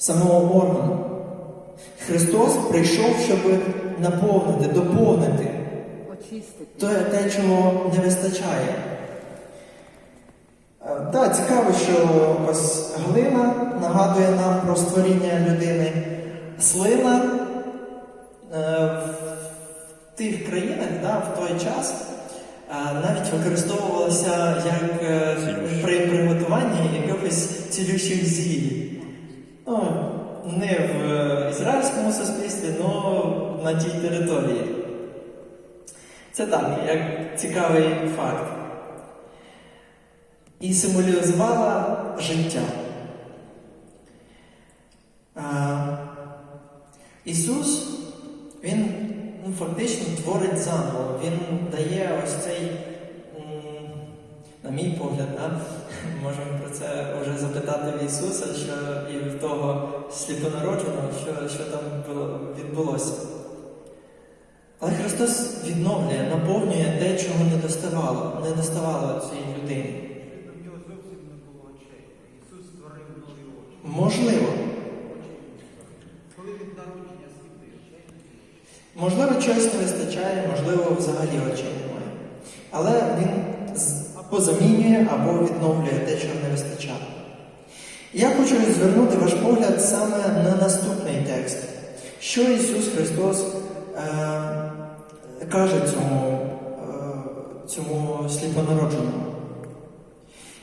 самого органу. Христос прийшов, щоб наповнити, доповнити Очистити. те, те, чого не вистачає. Е, Так, цікаво, що ось глина нагадує нам про створіння людини. Слина е, в тих країнах да, в той час е, навіть використовувалася як е, при приготуванні якихось цілющих зіль. Ну, ізраїльському суспільстві, але на тій території. Це так, як цікавий факт. І символізувала життя. А, Ісус, Він ну, фактично творить заново. Він дає ось цей, на мій погляд, да? можемо про це вже запитати в Ісуса, що і того сліпонародженого, що, що там було, відбулося. Але Христос відновлює, наповнює те, чого не доставало, не доставало цій людині. Можливо, можливо, чогось не вистачає, можливо, взагалі очей немає. Але він з- або замінює, або відновлює те, чого не вистачало. Я хочу звернути ваш погляд саме на наступний текст. Що Ісус Христос е, каже цьому, е, цьому сліпонародженому?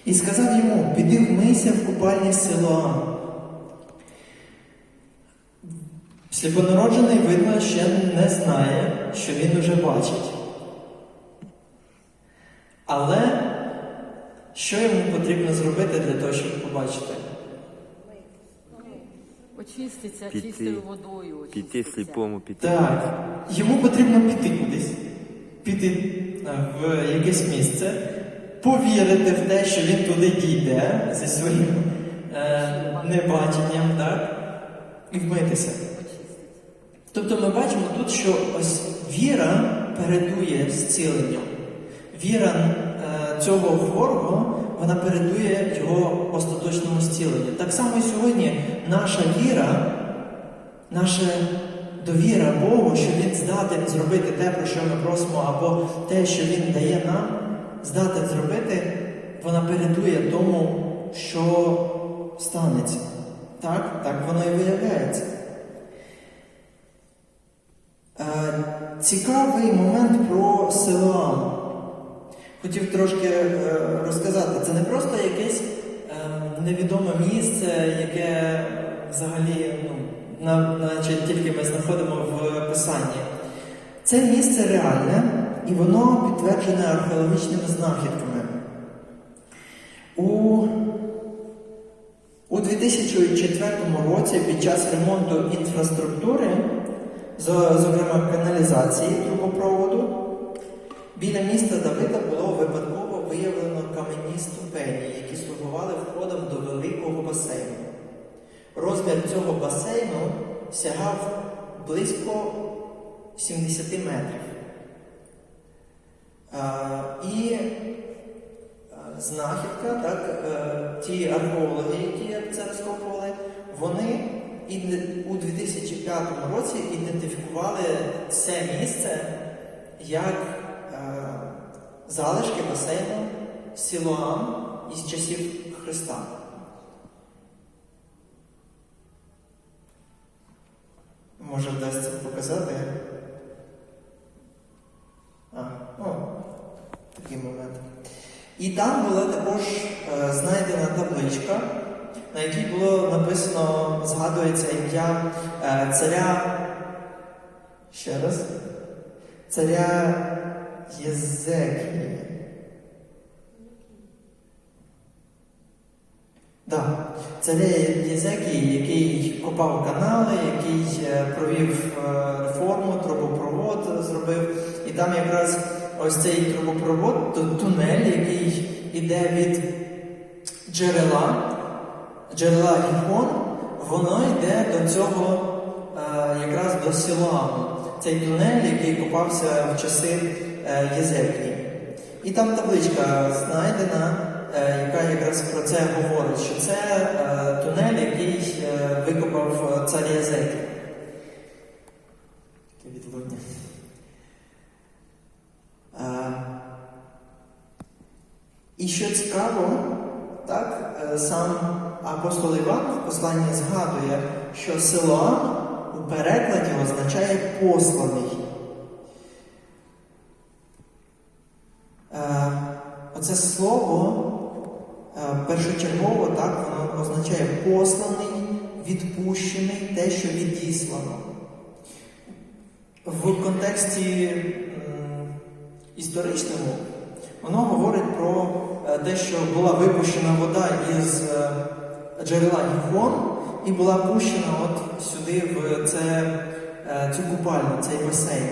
І сказав йому: піди вмийся в купальні Силоам. Сліпонароджений, видно, ще не знає, що він уже бачить. Але що йому потрібно зробити для того, щоб побачити? Очиститься Піти. чистою водою. Піти сліпому піти. Так, йому потрібно піти кудись, піти е, в якесь місце, повірити в те, що він туди дійде зі своїм е, небаченням, так? І вмитися. Тобто ми бачимо тут, що ось віра передує зціленню. Віра е, цього хворого, вона передує його остаточному зціленню. Так само і сьогодні наша віра, наша довіра Богу, що Він здатен зробити те, про що ми просимо, або те, що Він дає нам, здатен зробити, вона передує тому, що станеться. Так, так воно і виявляється. Е, Цікавий момент про Силоам. Хотів трошки е, розказати. Це не просто якесь невідоме місце, яке взагалі, ну, наче тільки ми знаходимо в Писанні. Це місце реальне і воно підтверджене археологічними знахідками. У у 2004 році під час ремонту інфраструктури, зокрема каналізації трубопроводу, біля міста Давида було випадково виявлено кам'яні ступені, слугували входом до великого басейну. Розмір цього басейну сягав близько 70 метрів. А, і знахідка, так, е, ті археологи, які це розкопували, вони у 2005 році ідентифікували це місце як е, залишки басейну Сілоам із часів Христа. Може вдасться показати? А, ну, такий момент. І там була також е, знайдена табличка, на якій було написано, згадується ім'я е, царя. Ще раз. Царя Єзекії. Да. Царя Єзекії, який копав канали, який е, провів е, реформу, трубопровод зробив. І там якраз ось цей трубопровод, тунель, який іде від джерела, джерела Гіхон, воно йде до цього е, якраз до Сілоаму. Цей тунель, який копався в часи Єзекії. І там табличка знайдена, яка якраз про це говорить, що це е, тунель, який е, викопав е, цар Язекі. Відлуння. Е, І що цікаво, так, е, сам апостол Іван в посланні згадує, що Силоам у перекладі означає посланий. Е, Оце слово е, першочергово так, воно означає посланий, відпущений, те, що відіслано. В контексті історичному воно говорить про е, те, що була випущена вода із е, джерела Гіхон і була пущена от сюди, в це, е, цю купальню, цей басейн.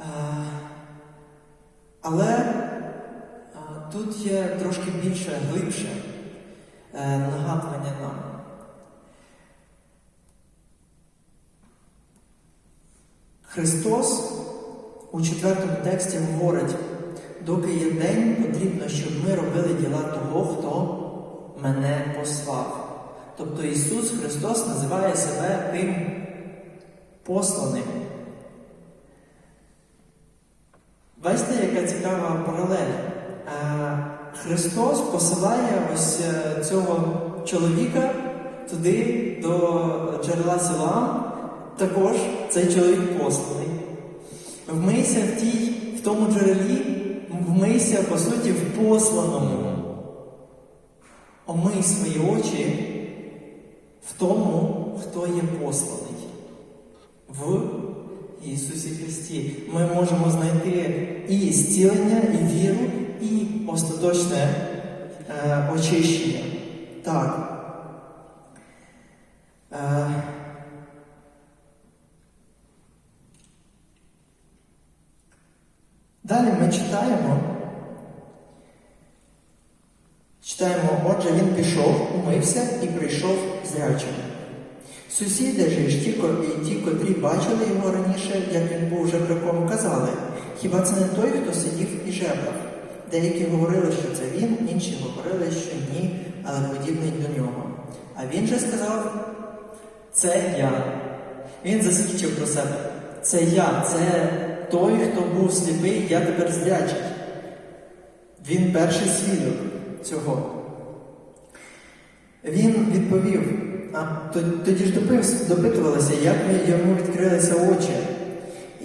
Е, Але е, тут є трошки більше, глибше е, нагадування нам. Христос у четвертому тексті говорить, доки є день, потрібно, щоб ми робили діла того, хто мене послав. Тобто Ісус Христос називає себе тим посланим. Бачите, яка цікава паралель. Е, Христос посилає ось е, цього чоловіка туди, до джерела Силам. Також цей чоловік посланий. Вмийся в тій, в тому джерелі, вмийся, по суті, в посланому. Омий свої очі в тому, хто є посланий. В Ісусі Христі. Ми можемо знайти і зцілення, і віру, остаточне е, очищення. Так. Е, Далі ми читаємо. Читаємо, отже, він пішов, умився і прийшов зрячим. Сусіди ж і ті, і ті, котрі бачили його раніше, як він був жебраком, казали, хіба це не той, хто сидів і жебрав? Деякі говорили, що це він, інші говорили, що ні, але подібний до нього. А він же сказав, це я. Він засвідчив про себе. Це я, це той, хто був сліпий, я тепер зрячий. Він перший свідок цього. Він відповів, а тоді ж допитувалися, як йому відкрилися очі.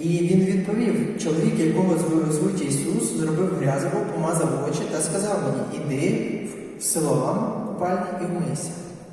І він відповів, чоловік, якого звуть Ісус, зробив грязово, помазав очі та сказав мені, іди в село вам, купальні і вмийся.